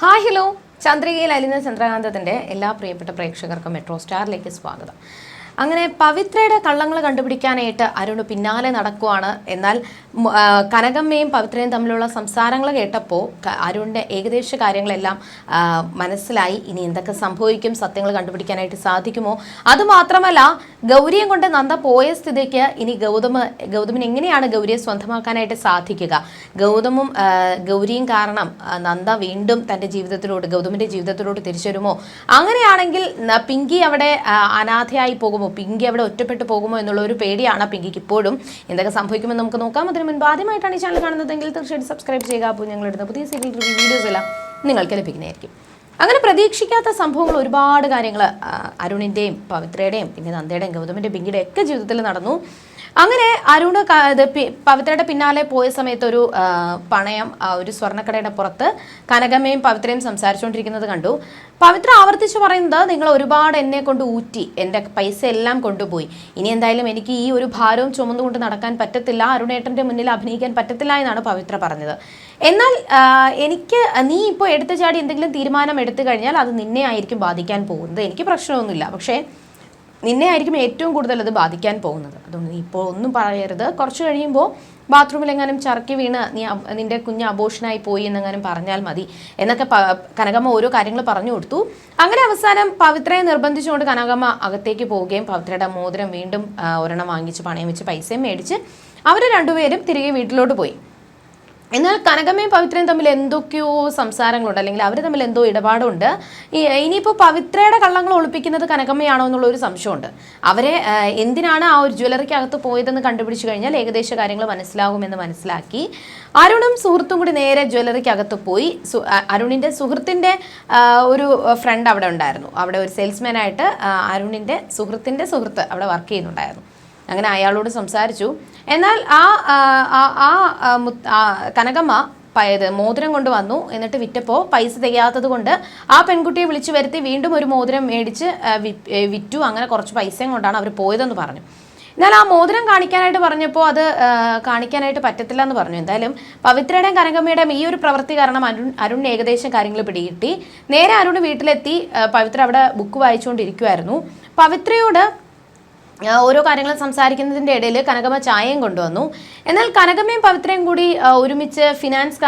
Hi hello. ചന്ദ്രികയിൽ അലിന ചന്ദ്രകാന്തത്തിന്റെ എല്ലാ പ്രിയപ്പെട്ട പ്രേക്ഷകർക്കും മെട്രോ സ്റ്റാറിലേക്ക് സ്വാഗതം. അങ്ങനെ പവിത്രയുടെ കള്ളങ്ങൾ കണ്ടുപിടിക്കാനായിട്ട് അരുണ് പിന്നാലെ നടക്കുവാണ്. എന്നാൽ കനകമ്മയും പവിത്രയും തമ്മിലുള്ള സംസാരങ്ങൾ കേട്ടപ്പോൾ അരുണിന്റെ ഏകദേശ കാര്യങ്ങളെല്ലാം മനസ്സിലായി. ഇനി എന്തൊക്കെ സംഭവിക്കും സത്യങ്ങൾ കണ്ടുപിടിക്കാനായിട്ട് സാധിക്കുമോ? അതുമാത്രമല്ല ഗൗരിയെ കൊണ്ട് നന്ദ പോയ സ്ഥിതിക്ക് ഇനി ഗൗതമ ഗൗതമിന് എങ്ങനെയാണ് ഗൗരിയെ സ്വന്തമാക്കാനായിട്ട് സാധിക്കുക? ഗൗതമും ഗൗരിയും കാരണം നന്ദ വീണ്ടും തന്റെ ജീവിതത്തിലോട്ട് ഗൗതമിന്റെ ജീവിതത്തിലോട്ട് തിരിച്ചു വരുമോ? അങ്ങനെയാണെങ്കിൽ പിങ്കി അവിടെ അനാഥയായി പോകുമോ? പിങ്കി അവിടെ ഒറ്റപ്പെട്ടു പോകുമോ എന്നുള്ള ഒരു പേടിയാണ് പിങ്കിക്ക് ഇപ്പോഴും. എന്തൊക്കെ സംഭവിക്കുമെന്ന് നമുക്ക് നോക്കാം. അതിന് മുൻപ് ആദ്യമായിട്ടാണ് ഈ ചാനൽ കാണുന്നതെങ്കിൽ തീർച്ചയായിട്ടും സബ്സ്ക്രൈബ് ചെയ്യുക. അപ്പോൾ ഞങ്ങളിടുന്ന പുതിയ സീരിയൽ റിവ്യൂ വീഡിയോസ് എല്ലാം നിങ്ങൾക്ക് ലഭിക്കുന്നതായിരിക്കും. അങ്ങനെ പ്രതീക്ഷിക്കാത്ത സംഭവങ്ങൾ ഒരുപാട് കാര്യങ്ങൾ അരുണിന്റെയും പവിത്രയുടെയും പിന്നെ നന്ദയുടെയും ഗൗതമിന്റെ പിങ്കിയുടെ ഒക്കെ ജീവിതത്തിൽ നടന്നു. അങ്ങനെ അരുണ് പവിത്രയുടെ പിന്നാലെ പോയ സമയത്ത് ഒരു പണയം ഒരു സ്വർണക്കടയുടെ പുറത്ത് കനകമ്മയും പവിത്രയും സംസാരിച്ചുകൊണ്ടിരിക്കുന്നത് കണ്ടു. പവിത്ര ആവർത്തിച്ച് പറയുന്നത് നിങ്ങൾ ഒരുപാട് എന്നെ കൊണ്ട് ഊറ്റി എന്റെ പൈസ എല്ലാം കൊണ്ടുപോയി. ഇനി എന്തായാലും എനിക്ക് ഈ ഒരു ഭാരവും ചുമന്നുകൊണ്ട് നടക്കാൻ പറ്റത്തില്ല. അരുണേട്ടന്റെ മുന്നിൽ അഭിനയിക്കാൻ പറ്റത്തില്ല എന്നാണ് പവിത്ര പറഞ്ഞത്. എന്നാൽ എനിക്ക് നീ ഇപ്പോൾ എടുത്തു ചാടി എന്തെങ്കിലും തീരുമാനം എടുത്തു കഴിഞ്ഞാൽ അത് നിന്നെ ആയിരിക്കും ബാധിക്കാൻ പോകുന്നത്. എനിക്ക് പ്രശ്നമൊന്നുമില്ല. പക്ഷേ നിന്നെ ആയിരിക്കും ഏറ്റവും കൂടുതൽ അത് ബാധിക്കാൻ പോകുന്നത്. അതുകൊണ്ട് നീ ഇപ്പോൾ ഒന്നും പറയരുത്. കുറച്ച് കഴിയുമ്പോൾ ബാത്റൂമിൽ എങ്ങാനും വീണ് നീ നിന്റെ കുഞ്ഞ് അബോഷനായി പോയി എന്നെങ്ങാനും പറഞ്ഞാൽ മതി എന്നൊക്കെ കനകമ്മ ഓരോ കാര്യങ്ങൾ പറഞ്ഞു കൊടുത്തു. അങ്ങനെ അവസാനം പവിത്രയെ നിർബന്ധിച്ചുകൊണ്ട് കനകമ്മ അകത്തേക്ക് പോവുകയും പവിത്രയുടെ മോതിരം വീണ്ടും ഒരെണ്ണം വാങ്ങിച്ച് പണയം വെച്ച് പൈസയും മേടിച്ച് അവർ രണ്ടുപേരും തിരികെ വീട്ടിലോട്ട് പോയി. എന്നാൽ കനകമ്മയും പവിത്രയും തമ്മിൽ എന്തൊക്കെയോ സംസാരങ്ങളുണ്ട് അല്ലെങ്കിൽ അവർ തമ്മിൽ എന്തോ ഇടപാടുണ്ട്. ഇനിയിപ്പോൾ പവിത്രയുടെ കള്ളങ്ങൾ ഒളിപ്പിക്കുന്നത് കനകമ്മയാണോ എന്നുള്ള ഒരു സംശയമുണ്ട്. അവരെ എന്തിനാണ് ആ ഒരു ജ്വല്ലറിക്കകത്ത് പോയതെന്ന് കണ്ടുപിടിച്ചു കഴിഞ്ഞാൽ ഏകദേശ കാര്യങ്ങൾ മനസ്സിലാകുമെന്ന് മനസ്സിലാക്കി. അരുണും സുഹൃത്തും കൂടി നേരെ ജ്വല്ലറിക്കകത്ത് പോയി. അരുണിന്റെ സുഹൃത്തിന്റെ ഒരു ഫ്രണ്ട് അവിടെ ഉണ്ടായിരുന്നു. അവിടെ ഒരു സെയിൽസ്മാനായിട്ട് അരുണിന്റെ സുഹൃത്തിന്റെ സുഹൃത്ത് അവിടെ വർക്ക് ചെയ്യുന്നുണ്ടായിരുന്നു. അങ്ങനെ അയാളോട് സംസാരിച്ചു. എന്നാൽ ആ ആ, കനകമ്മ പയത് മോതിരം കൊണ്ട് വന്നു. എന്നിട്ട് വിറ്റപ്പോൾ പൈസ തികയാത്തത് കൊണ്ട് ആ പെൺകുട്ടിയെ വിളിച്ചു വരുത്തി വീണ്ടും ഒരു മോതിരം മേടിച്ച് വിറ്റു. അങ്ങനെ കുറച്ച് പൈസയും കൊണ്ടാണ് അവർ പോയതെന്ന് പറഞ്ഞു. എന്നാൽ ആ മോതിരം കാണിക്കാനായിട്ട് പറഞ്ഞപ്പോൾ അത് കാണിക്കാനായിട്ട് പറ്റത്തില്ല എന്ന് പറഞ്ഞു. എന്തായാലും പവിത്രയുടെയും കനകമ്മയുടെയും ഈ ഒരു പ്രവൃത്തി കാരണം അരുൺ അരുൺ ഏകദേശം കാര്യങ്ങൾ പിടികിട്ടി. നേരെ അരുൺ വീട്ടിലെത്തി. പവിത്ര അവിടെ ബുക്ക് വായിച്ചുകൊണ്ടിരിക്കുമായിരുന്നു പവിത്രയോട് ഓരോ കാര്യങ്ങൾ സംസാരിക്കുന്നതിന്റെ ഇടയിൽ കനകമ്മ ചായയും കൊണ്ടുവന്നു. എന്നാൽ കനകമ്മയും പവിത്രയും കൂടി ഒരുമിച്ച് ഫിനാൻസ്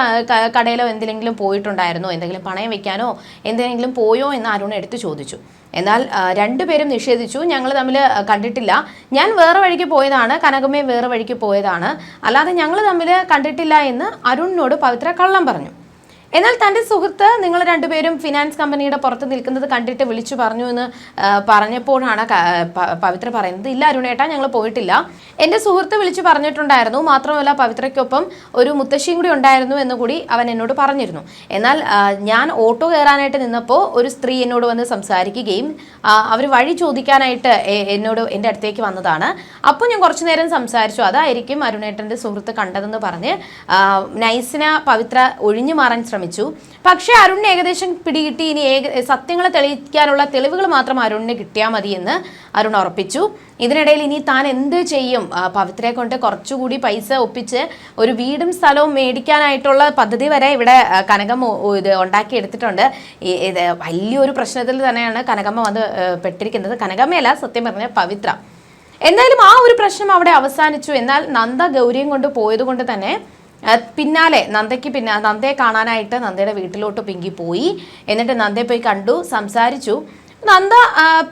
കടയിലോ എന്തിലെങ്കിലും പോയിട്ടുണ്ടായിരുന്നോ? എന്തെങ്കിലും പണയം വെക്കാനോ എന്തെങ്കിലും പോയോ എന്ന് അരുൺ എടുത്തു ചോദിച്ചു. എന്നാൽ രണ്ടുപേരും നിഷേധിച്ചു. ഞങ്ങൾ തമ്മിൽ കണ്ടിട്ടില്ല. ഞാൻ വേറെ വഴിക്ക് പോയതാണ് കനകമ്മയും വേറെ വഴിക്ക് പോയതാണ്. അല്ലാതെ ഞങ്ങൾ തമ്മിൽ കണ്ടിട്ടില്ല എന്ന് അരുണിനോട് പവിത്ര കള്ളം പറഞ്ഞു. എന്നാൽ തന്റെ സുഹൃത്ത് നിങ്ങൾ രണ്ടുപേരും ഫിനാൻസ് കമ്പനിയുടെ പുറത്ത് നിൽക്കുന്നത് കണ്ടിട്ട് വിളിച്ചു പറഞ്ഞു എന്ന് പറഞ്ഞപ്പോഴാണ് പവിത്ര പറയുന്നത്. ഇല്ല അരുണേട്ടാ ഞങ്ങൾ പോയിട്ടില്ല. എന്റെ സുഹൃത്ത് വിളിച്ചു പറഞ്ഞിട്ടുണ്ടായിരുന്നു. മാത്രമല്ല പവിത്രയ്ക്കൊപ്പം ഒരു മുത്തശ്ശിയും കൂടി ഉണ്ടായിരുന്നു എന്ന് കൂടി അവൻ എന്നോട് പറഞ്ഞിരുന്നു. എന്നാൽ ഞാൻ ഓട്ടോ കയറാനായിട്ട് നിന്നപ്പോൾ ഒരു സ്ത്രീ എന്നോട് വന്ന് സംസാരിക്കുകയും അവർ വഴി ചോദിക്കാനായിട്ട് എന്നോട് എന്റെ അടുത്തേക്ക് വന്നതാണ്. അപ്പോൾ ഞാൻ കുറച്ചു നേരം സംസാരിച്ചു. അതായിരിക്കും അരുണേട്ടന്റെ സുഹൃത്ത് കണ്ടതെന്ന് പറഞ്ഞ് നൈസിന പവിത്ര ഒഴിഞ്ഞു മാറാൻ ശ്രമിച്ചു പക്ഷേ അരുണിന് ഏകദേശം പിടികിട്ടി. ഇനി ഏക സത്യങ്ങൾ തെളിയിക്കാനുള്ള തെളിവുകൾ മാത്രം അരുണിന് കിട്ടിയാൽ മതി എന്ന് അരുൺ ഉറപ്പിച്ചു. ഇതിനിടയിൽ ഇനി താൻ എന്ത് ചെയ്യും? പവിത്രയെ കൊണ്ട് കുറച്ചുകൂടി പൈസ ഒപ്പിച്ച് ഒരു വീടും സ്ഥലവും മേടിക്കാനായിട്ടുള്ള പദ്ധതി വരെ ഇവിടെ കനകമ്മ ഇത് ഉണ്ടാക്കിയെടുത്തിട്ടുണ്ട് ഇത് വലിയൊരു പ്രശ്നത്തിൽ തന്നെയാണ് കനകമ്മ ആ, പെട്ടിരിക്കുന്നത്. കനകമ്മയല്ല സത്യം പറഞ്ഞ പവിത്ര. എന്തായാലും ആ ഒരു പ്രശ്നം അവിടെ അവസാനിച്ചു. എന്നാൽ നന്ദ ഗൗരിയും കൊണ്ട് പോയത് കൊണ്ട് തന്നെ പിന്നാലെ നന്ദയ്ക്ക് പിന്നെ നന്ദയെ കാണാനായിട്ട് നന്ദയുടെ വീട്ടിലോട്ട് പിങ്കി പോയി. എന്നിട്ട് നന്ദയെ പോയി കണ്ടു സംസാരിച്ചു. നന്ദ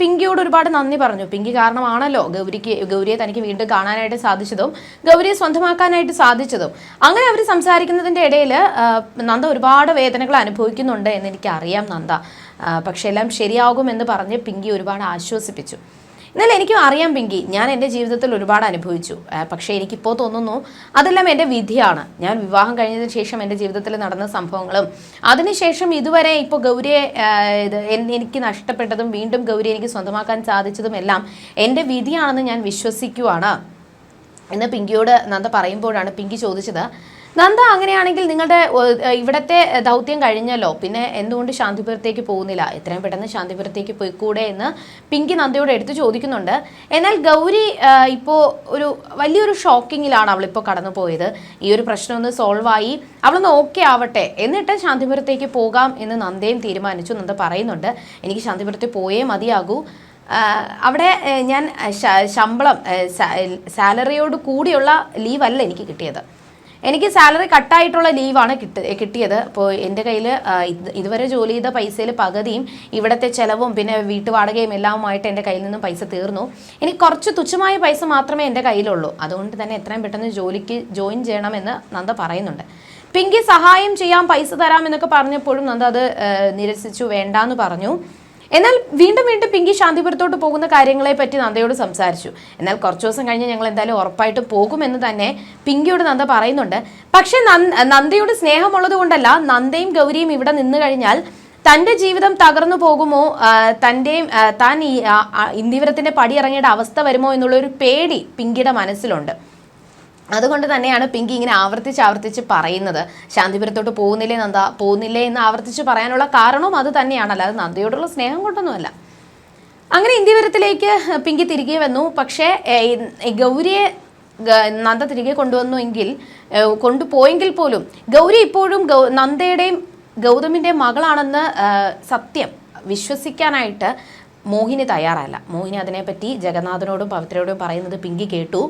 പിങ്കിയോട് ഒരുപാട് നന്ദി പറഞ്ഞു. പിങ്കി കാരണമാണല്ലോ ഗൗരിക്ക് ഗൗരിയെ തനിക്ക് വീണ്ടും കാണാനായിട്ട് സാധിച്ചതും ഗൗരിയെ സ്വന്തമാക്കാനായിട്ട് സാധിച്ചതും. അങ്ങനെ അവർ സംസാരിക്കുന്നതിന്റെ ഇടയിൽ നന്ദ ഒരുപാട് വേദനകൾ അനുഭവിക്കുന്നുണ്ട് എന്ന് എനിക്കറിയാം നന്ദ. പക്ഷേ എല്ലാം ശരിയാകുമെന്ന് പറഞ്ഞ് പിങ്കി ഒരുപാട് ആശ്വസിപ്പിച്ചു. എന്നാൽ എനിക്കും അറിയാം പിങ്കി. ഞാൻ എന്റെ ജീവിതത്തിൽ ഒരുപാട് അനുഭവിച്ചു. പക്ഷേ എനിക്കിപ്പോൾ തോന്നുന്നു അതെല്ലാം എന്റെ വിധിയാണ്. ഞാൻ വിവാഹം കഴിഞ്ഞതിന് ശേഷം എന്റെ ജീവിതത്തിൽ നടന്ന സംഭവങ്ങളും അതിനുശേഷം ഇതുവരെ ഇപ്പോൾ ഗൗരിയെ ഇത് എനിക്ക് നഷ്ടപ്പെട്ടതും വീണ്ടും ഗൗരി എനിക്ക് സ്വന്തമാക്കാൻ സാധിച്ചതും എല്ലാം എന്റെ വിധിയാണെന്ന് ഞാൻ വിശ്വസിക്കുവാണ്. എന്ന് പിങ്കിയോട് നന്ദ പറയുമ്പോഴാണ് പിങ്കി ചോദിച്ചത്. നന്ദ അങ്ങനെയാണെങ്കിൽ നിങ്ങളുടെ ഇവിടത്തെ ദൗത്യം കഴിഞ്ഞല്ലോ. പിന്നെ എന്തുകൊണ്ട് ശാന്തിപുരത്തേക്ക് പോകുന്നില്ല? എത്രയും പെട്ടെന്ന് ശാന്തിപുരത്തേക്ക് പോയിക്കൂടെ എന്ന് പിങ്കി നന്ദയോട് എടുത്തു ചോദിക്കുന്നുണ്ട്. എന്നാൽ ഗൗരി ഇപ്പോൾ ഒരു വലിയൊരു ഷോക്കിങ്ങിലാണ് അവളിപ്പോൾ കടന്നു പോയത്. ഈ ഒരു പ്രശ്നം ഒന്ന് സോൾവ് ആയി. അവളൊന്ന് ഓക്കെ ആവട്ടെ. എന്നിട്ട് ശാന്തിപുരത്തേക്ക് പോകാം എന്ന് നന്ദയും തീരുമാനിച്ചു. നന്ദ പറയുന്നുണ്ട് എനിക്ക് ശാന്തിപുരത്ത് പോയേ മതിയാകൂ. അവിടെ ഞാൻ ശമ്പളം സാലറിയോട് കൂടിയുള്ള ലീവല്ല എനിക്ക് കിട്ടിയത്. എനിക്ക് സാലറി കട്ടായിട്ടുള്ള ലീവാണ് കിട്ടി കിട്ടിയത്. അപ്പോൾ എന്റെ കയ്യിൽ ഇതുവരെ ജോലി ചെയ്ത പൈസയിൽ പകുതിയും ഇവിടുത്തെ ചിലവും പിന്നെ വീട്ടുവാടകയും എല്ലാമായിട്ട് എന്റെ കയ്യിൽ നിന്നും പൈസ തീർന്നു. എനിക്ക് കുറച്ച് തുച്ഛമായ പൈസ മാത്രമേ എന്റെ കയ്യിലുള്ളൂ. അതുകൊണ്ട് തന്നെ എത്രയും പെട്ടെന്ന് ജോലിക്ക് ജോയിൻ ചെയ്യണമെന്ന് നന്ദ പറയുന്നുണ്ട്. പിങ്കി സഹായം ചെയ്യാൻ പൈസ തരാം എന്നൊക്കെ പറഞ്ഞപ്പോഴും നന്ദ അത് നിരസിച്ചു വേണ്ടാന്ന് പറഞ്ഞു. എന്നാൽ വീണ്ടും വീണ്ടും പിങ്കി ശാന്തിപുരത്തോട്ട് പോകുന്ന കാര്യങ്ങളെ പറ്റി നന്ദയോട് സംസാരിച്ചു. എന്നാൽ കുറച്ച് ദിവസം കഴിഞ്ഞ് ഞങ്ങൾ എന്തായാലും ഉറപ്പായിട്ട് പോകുമെന്ന് തന്നെ പിങ്കിയോട് നന്ദ പറയുന്നുണ്ട്. പക്ഷെ നന്ദയോട് സ്നേഹമുള്ളത് കൊണ്ടല്ല നന്ദയും ഗൗരിയും ഇവിടെ നിന്ന് കഴിഞ്ഞാൽ തന്റെ ജീവിതം തകർന്നു പോകുമോ? തന്റെയും താൻ ഈ ഇന്ദിവരത്തിന്റെ പടി ഇറങ്ങേണ്ട അവസ്ഥ വരുമോ എന്നുള്ള ഒരു പേടി പിങ്കിയുടെ മനസ്സിലുണ്ട്. അതുകൊണ്ട് തന്നെയാണ് പിങ്കി ഇങ്ങനെ ആവർത്തിച്ച് ആവർത്തിച്ച് പറയുന്നത്. ശാന്തിപുരത്തോട്ട് പോകുന്നില്ലേ നന്ദ? പോകുന്നില്ലേ എന്ന് ആവർത്തിച്ച് പറയാനുള്ള കാരണവും അത് തന്നെയാണ് അല്ലാതെ നന്ദയോടുള്ള സ്നേഹം കൊണ്ടൊന്നുമല്ല. അങ്ങനെ ഇന്ത്യപുരത്തിലേക്ക് പിങ്കി തിരികെ വന്നു. പക്ഷേ ഗൗരിയെ നന്ദ തിരികെ കൊണ്ടുവന്നുവെങ്കിൽ കൊണ്ടുപോയെങ്കിൽ പോലും ഗൗരി ഇപ്പോഴും ഗൗ നന്ദയുടെയും ഗൗതമിന്റെയും മകളാണെന്ന് സത്യം വിശ്വസിക്കാനായിട്ട് മോഹിനി തയ്യാറല്ല. മോഹിനി അതിനെപ്പറ്റി ജഗന്നാഥനോടും പവിത്രയോടും പറയുന്നത് പിങ്കി കേട്ടു.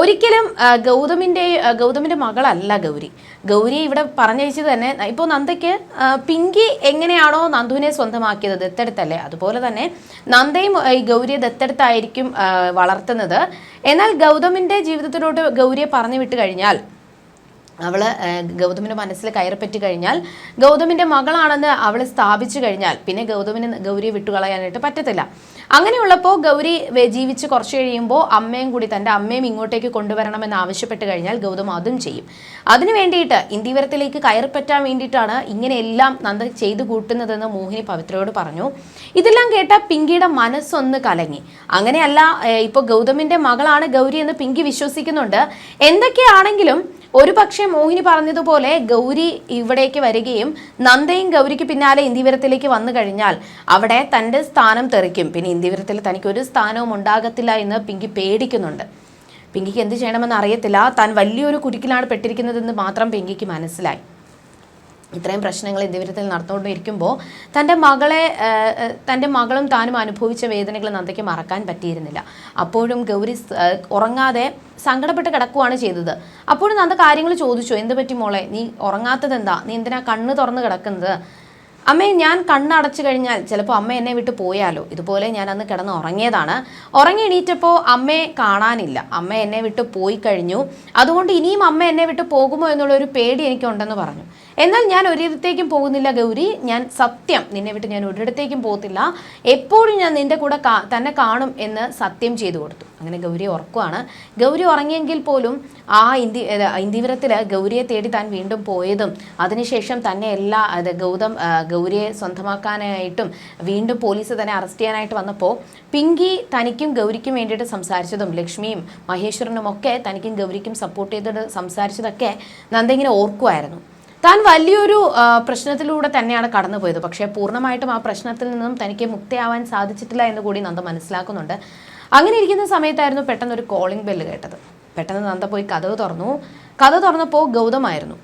ഒരിക്കലും ഗൗതമിന്റെ ഗൗതമിന്റെ മകളല്ല ഗൗരി. ഗൗരി ഇവിടെ പറഞ്ഞയച്ചത് തന്നെ ഇപ്പോൾ നന്ദയ്ക്ക് പിങ്കി എങ്ങനെയാണോ നന്ദുവിനെ സ്വന്തമാക്കിയത് ദത്തെടുത്തല്ലേ? അതുപോലെ തന്നെ നന്ദയും ഗൗരിയെ ദത്തെടുത്തായിരിക്കും വളർത്തുന്നത്. എന്നാൽ ഗൗതമിന്റെ ജീവിതത്തിലോട്ട് ഗൗരിയെ പറഞ്ഞു വിട്ട് കഴിഞ്ഞാൽ അവൾ ഗൗതമിന്റെ മനസ്സിൽ കയറിപ്പറ്റി കഴിഞ്ഞാൽ ഗൗതമിന്റെ മകളാണെന്ന് അവൾ സ്ഥാപിച്ചു കഴിഞ്ഞാൽ പിന്നെ ഗൗതമിന് ഗൗരിയെ വിട്ടുകളയാനായിട്ട് പറ്റത്തില്ല. അങ്ങനെയുള്ളപ്പോൾ ഗൗരി ജീവിച്ച് കുറച്ച് കഴിയുമ്പോൾ അമ്മയും കൂടി തന്റെ അമ്മയും ഇങ്ങോട്ടേക്ക് കൊണ്ടുവരണമെന്ന് ആവശ്യപ്പെട്ട് കഴിഞ്ഞാൽ ഗൗതം അതും ചെയ്യും. അതിനു വേണ്ടിയിട്ട് ഇന്ത്യവരത്തിലേക്ക് കയറിപ്പറ്റാൻ വേണ്ടിയിട്ടാണ് ഇങ്ങനെയെല്ലാം നന്ദ ചെയ്തു കൂട്ടുന്നതെന്ന് മോഹിനി പവിത്രയോട് പറഞ്ഞു. ഇതെല്ലാം കേട്ട പിങ്കിയുടെ മനസ്സൊന്ന് കലങ്ങി. അങ്ങനെയല്ല ഇപ്പോൾ ഗൗതമിന്റെ മകളാണ് ഗൗരി എന്ന് പിങ്കി വിശ്വസിക്കുന്നുണ്ട്. എന്തൊക്കെയാണെങ്കിലും ഒരു പക്ഷേ മോഹിനി പറഞ്ഞതുപോലെ ഗൗരി ഇവിടേക്ക് വരികയും നന്ദയും ഗൗരിക്ക് പിന്നാലെ ഇന്ത്യവരത്തിലേക്ക് വന്നു കഴിഞ്ഞാൽ അവിടെ തന്റെ സ്ഥാനം തെറിക്കും. പിന്നെ ഇന്ത്യവരത്തിൽ തനിക്ക് ഒരു സ്ഥാനവും ഉണ്ടാകത്തില്ല എന്ന് പിങ്കി പേടിക്കുന്നുണ്ട്. പിങ്കിക്ക് എന്ത് ചെയ്യണമെന്ന് അറിയത്തില്ല. താൻ വലിയൊരു കുരുക്കിലാണ് പെട്ടിരിക്കുന്നതെന്ന് മാത്രം പിങ്കിക്ക് മനസ്സിലായി. ഇത്രയും പ്രശ്നങ്ങൾ ഇന്ത്യവിരത്തിൽ നടന്നുകൊണ്ടിരിക്കുമ്പോൾ തന്റെ മകളെ തന്റെ മകളും താനും അനുഭവിച്ച വേദനകൾ നന്ദയ്ക്ക് മറക്കാൻ പറ്റിയിരുന്നില്ല. അപ്പോഴും ഗൗരി ഉറങ്ങാതെ സങ്കടപ്പെട്ട് കിടക്കുകയാണ് ചെയ്തത്. അപ്പോഴും നന്ദ കാര്യങ്ങൾ ചോദിച്ചു. എന്ത് പറ്റി മോളെ? നീ ഉറങ്ങാത്തത് എന്താ നീ എന്തിനാ കണ്ണ് തുറന്ന് കിടക്കുന്നത്? അമ്മേ ഞാൻ കണ്ണടച്ചു കഴിഞ്ഞാൽ ചിലപ്പോൾ അമ്മ എന്നെ വിട്ട് പോയാലോ? ഇതുപോലെ ഞാൻ അന്ന് കിടന്ന് ഉറങ്ങിയതാണ്. ഉറങ്ങി എണീറ്റപ്പോൾ അമ്മയെ കാണാനില്ല. അമ്മ എന്നെ വിട്ട് പോയി കഴിഞ്ഞു. അതുകൊണ്ട് ഇനിയും അമ്മ എന്നെ വിട്ട് പോകുമോ എന്നുള്ള ഒരു പേടി എനിക്കുണ്ടെന്ന് പറഞ്ഞു. എന്നാൽ ഞാൻ ഒരിടത്തേക്കും പോകുന്നില്ല ഗൗരി. ഞാൻ സത്യം നിന്നെ വിട്ട് ഞാൻ ഒരിടത്തേക്കും പോകത്തില്ല. എപ്പോഴും ഞാൻ നിന്റെ കൂടെ തന്നെ കാണും എന്ന് സത്യം ചെയ്തു കൊടുത്തു. അങ്ങനെ ഗൗരി ഉറക്കുവാണ്. ഗൗരി ഉറങ്ങിയെങ്കിൽ പോലും ആ ഇന്ത്യ ഇന്ത്യവരത്തിൽ ഗൗരിയെ തേടി താൻ വീണ്ടും പോയതും അതിനുശേഷം തന്നെ എല്ലാ അത് ഗൗതം ഗൗരിയെ സ്വന്തമാക്കാനായിട്ടും വീണ്ടും പോലീസ് തന്നെ അറസ്റ്റ് ചെയ്യാനായിട്ട് വന്നപ്പോൾ പിങ്കി തനിക്കും ഗൗരിക്കും വേണ്ടിയിട്ട് സംസാരിച്ചതും ലക്ഷ്മിയും മഹേശ്വരനും ഒക്കെ തനിക്കും ഗൗരിക്കും സപ്പോർട്ട് ചെയ്തിട്ട് സംസാരിച്ചതൊക്കെ നന്ദ ഇങ്ങനെ ഓർക്കുമായിരുന്നു താൻ വലിയൊരു പ്രശ്നത്തിലൂടെ തന്നെയാണ് കടന്നുപോയത്. പക്ഷേ പൂർണമായിട്ടും ആ പ്രശ്നത്തിൽ നിന്നും തനിക്ക് മുക്തിയാവാൻ സാധിച്ചിട്ടില്ല എന്ന് കൂടി നന്ദ മനസ്സിലാക്കുന്നുണ്ട്. അങ്ങനെ ഇരിക്കുന്ന സമയത്തായിരുന്നു പെട്ടെന്ന് ഒരു കോളിംഗ് ബെല്ല് കേട്ടത്. പെട്ടെന്ന് നന്ദ പോയി കഥവ് തുറന്നു. കഥ തുറന്നപ്പോൾ ഗൗതമായിരുന്നു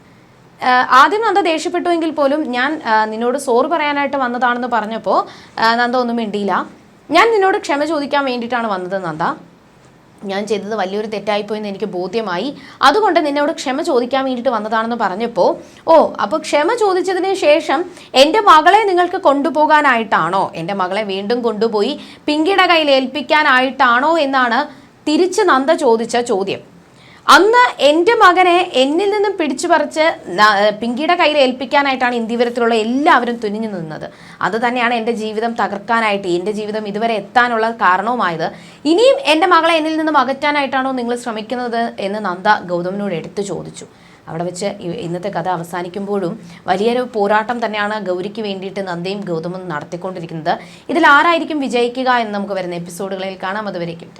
ആദ്യം നന്ദ ദേഷ്യപ്പെട്ടുവെങ്കിൽ പോലും ഞാൻ നിന്നോട് സോറ് പറയാനായിട്ട് വന്നതാണെന്ന് പറഞ്ഞപ്പോൾ നന്ദ ഒന്നും മിണ്ടിയില്ല. ഞാൻ നിന്നോട് ക്ഷമ ചോദിക്കാൻ വേണ്ടിയിട്ടാണ് വന്നത് നന്ദ. ഞാൻ ചെയ്തത് വലിയൊരു തെറ്റായിപ്പോയെന്ന് എനിക്ക് ബോധ്യമായി. അതുകൊണ്ട് നിന്നോട് ക്ഷമ ചോദിക്കാൻ വേണ്ടിയിട്ട് വന്നതാണെന്ന് പറഞ്ഞപ്പോൾ ഓ അപ്പോൾ ക്ഷമ ചോദിച്ചതിന് ശേഷം എന്റെ മകളെ നിങ്ങൾക്ക് കൊണ്ടുപോകാനായിട്ടാണോ? എന്റെ മകളെ വീണ്ടും കൊണ്ടുപോയി പിങ്കിയുടെ കയ്യിൽ ഏൽപ്പിക്കാനായിട്ടാണോ? എന്നാണ് തിരിച്ച് നന്ദ ചോദിച്ച ചോദ്യം. അന്ന് എന്റെ മകനെ എന്നിൽ നിന്നും പിടിച്ചു പറിച്ച് പിങ്കിയുടെ കയ്യിൽ ഏൽപ്പിക്കാനായിട്ടാണ് ഇന്ത്യവരത്തിലുള്ള എല്ലാവരും തുനിഞ്ഞു നിന്നത്. അത് തന്നെയാണ് എന്റെ ജീവിതം തകർക്കാനായിട്ട് എന്റെ ജീവിതം ഇതുവരെ എത്താനുള്ള കാരണവുമായത്. ഇനിയും എന്റെ മകളെ എന്നിൽ നിന്നും അകറ്റാനായിട്ടാണോ നിങ്ങൾ ശ്രമിക്കുന്നത് എന്ന് നന്ദ ഗൗതമിനോട് എടുത്തു ചോദിച്ചു. അവിടെ വെച്ച് ഇന്നത്തെ കഥ അവസാനിക്കുമ്പോഴും വലിയൊരു പോരാട്ടം തന്നെയാണ് ഗൗരിക്ക് വേണ്ടിയിട്ട് നന്ദയും ഗൗതമും നടത്തിക്കൊണ്ടിരിക്കുന്നത്. ഇതിൽ ആരായിരിക്കും വിജയിക്കുക എന്ന് നമുക്ക് വരുന്ന എപ്പിസോഡുകളിൽ കാണാം. അതുവരേക്കും